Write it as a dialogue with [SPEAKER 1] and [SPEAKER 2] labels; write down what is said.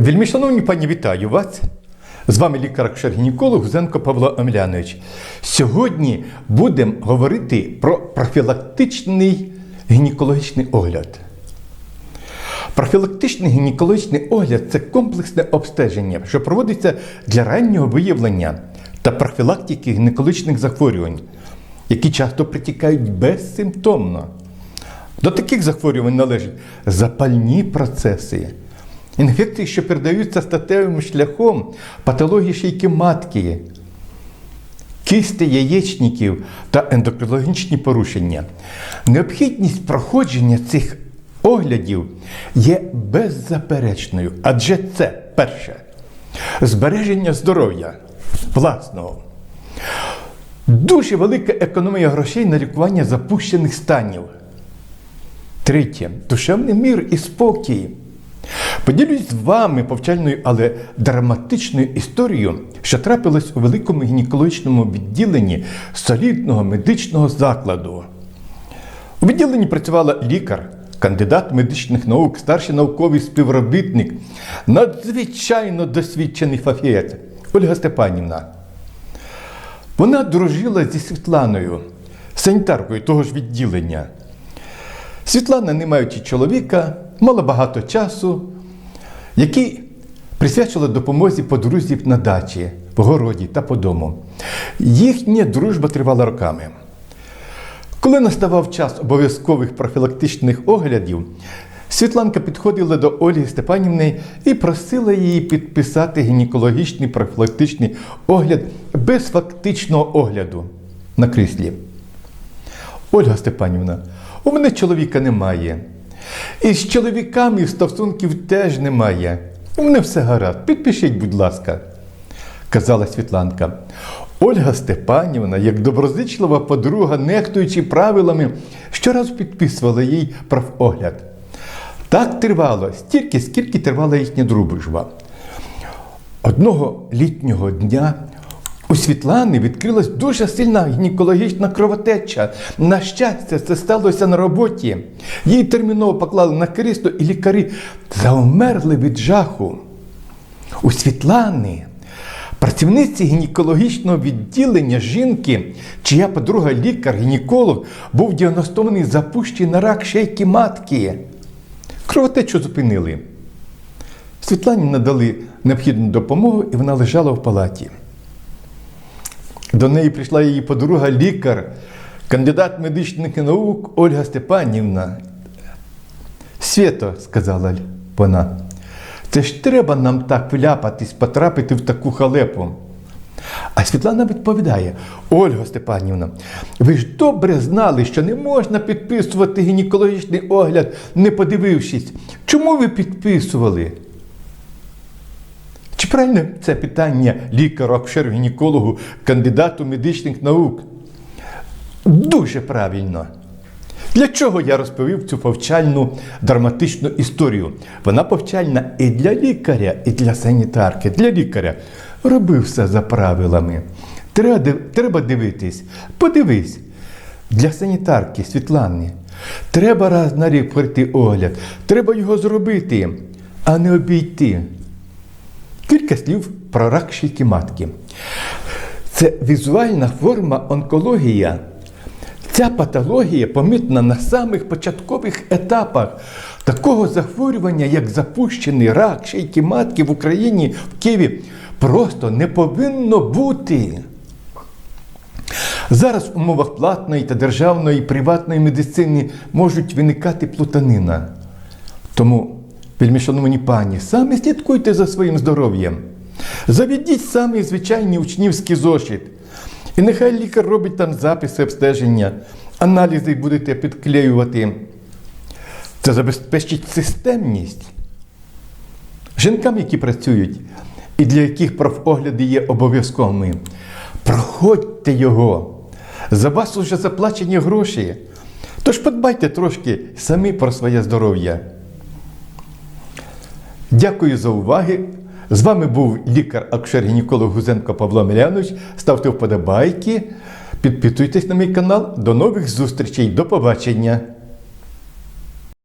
[SPEAKER 1] Вельми шановні пані, вітаю вас. З вами лікар-акушер-гінеколог Гузенко Павло Омелянович. Сьогодні будемо говорити про профілактичний гінекологічний огляд. Профілактичний гінекологічний огляд це комплексне обстеження, що проводиться для раннього виявлення та профілактики гінекологічних захворювань, які часто притікають безсимптомно. До таких захворювань належать запальні процеси, інфекції, що передаються статевим шляхом, патології шийки матки, кисти яєчників та ендокринологічні порушення. Необхідність проходження цих оглядів є беззаперечною, адже це перше збереження здоров'я власного. Дуже велика економія грошей на лікування запущених станів. Третє душевний мір і спокій. Поділюсь з вами повчальною, але драматичною історією, що трапилась у великому гінекологічному відділенні солідного медичного закладу. У відділенні працювала лікар, кандидат медичних наук, старший науковий співробітник, надзвичайно досвідчений фахівець Ольга Степанівна. Вона дружила зі Світланою, санітаркою того ж відділення. Світлана, не маючи чоловіка, мала багато часу, який присвячила допомозі подрузів на дачі, в городі та по дому. Їхня дружба тривала роками. Коли наставав час обов'язкових профілактичних оглядів, Світланка підходила до Ольги Степанівни і просила її підписати гінекологічний профілактичний огляд без фактичного огляду на кріслі. Ольга Степанівна, у мене чоловіка немає. І з чоловіками стосунків теж немає. У мене все гаразд. Підпишіть, будь ласка, казала Світланка. Ольга Степанівна, як доброзичлива подруга, нехтуючи правилами, щоразу підписувала їй правогляд. Так тривало стільки, скільки тривала їхня дружба. Одного літнього дня у Світлани відкрилась дуже сильна гінекологічна кровотеча. На щастя, це сталося на роботі. Її терміново поклали на крісло, і лікарі заумерли від жаху. У Світлани, працівниці гінекологічного відділення жінки, чия подруга лікар-гінеколог, був діагностований запущений на рак шейки матки. Кровотечу зупинили. Світлані надали необхідну допомогу, і вона лежала в палаті. До неї прийшла її подруга лікар, кандидат медичних наук Ольга Степанівна. Свято, сказала вона, це ж треба нам так вляпатись, потрапити в таку халепу. А Світлана відповідає: Ольга Степанівна, ви ж добре знали, що не можна підписувати гінекологічний огляд, не подивившись. Чому ви підписували? Чи правильне це питання лікару, акушеру, гінекологу, кандидату медичних наук? Дуже правильно. Для чого я розповів цю повчальну драматичну історію? Вона повчальна і для лікаря, і для санітарки. Для лікаря роби все за правилами. Треба дивитись. Подивись. Для санітарки Світлани. Треба раз на рік пройти огляд. Треба його зробити, а не обійти. Кілька слів про рак шийки матки. Це візуальна форма онкологія. Ця патологія помітна на самих початкових етапах такого захворювання, як запущений рак шийки матки в Україні, в Києві, просто не повинно бути. Зараз в умовах платної та державної і приватної медицини можуть виникати плутанина. Тому, вельми шановні пані, самі слідкуйте за своїм здоров'ям. Заведіть самі звичайні учнівський зошит. І нехай лікар робить там записи обстеження, аналізи будете підклеювати. Це забезпечить системність. Жінкам, які працюють і для яких профогляди є обов'язковими, проходьте його. За вас уже заплачені гроші. Тож подбайте трошки самі про своє здоров'я. Дякую за увагу. З вами був лікар-акушер-гінеколог Гузенко Павло Мілянович. Ставте вподобайки, підписуйтесь на мій канал. До нових зустрічей. До побачення!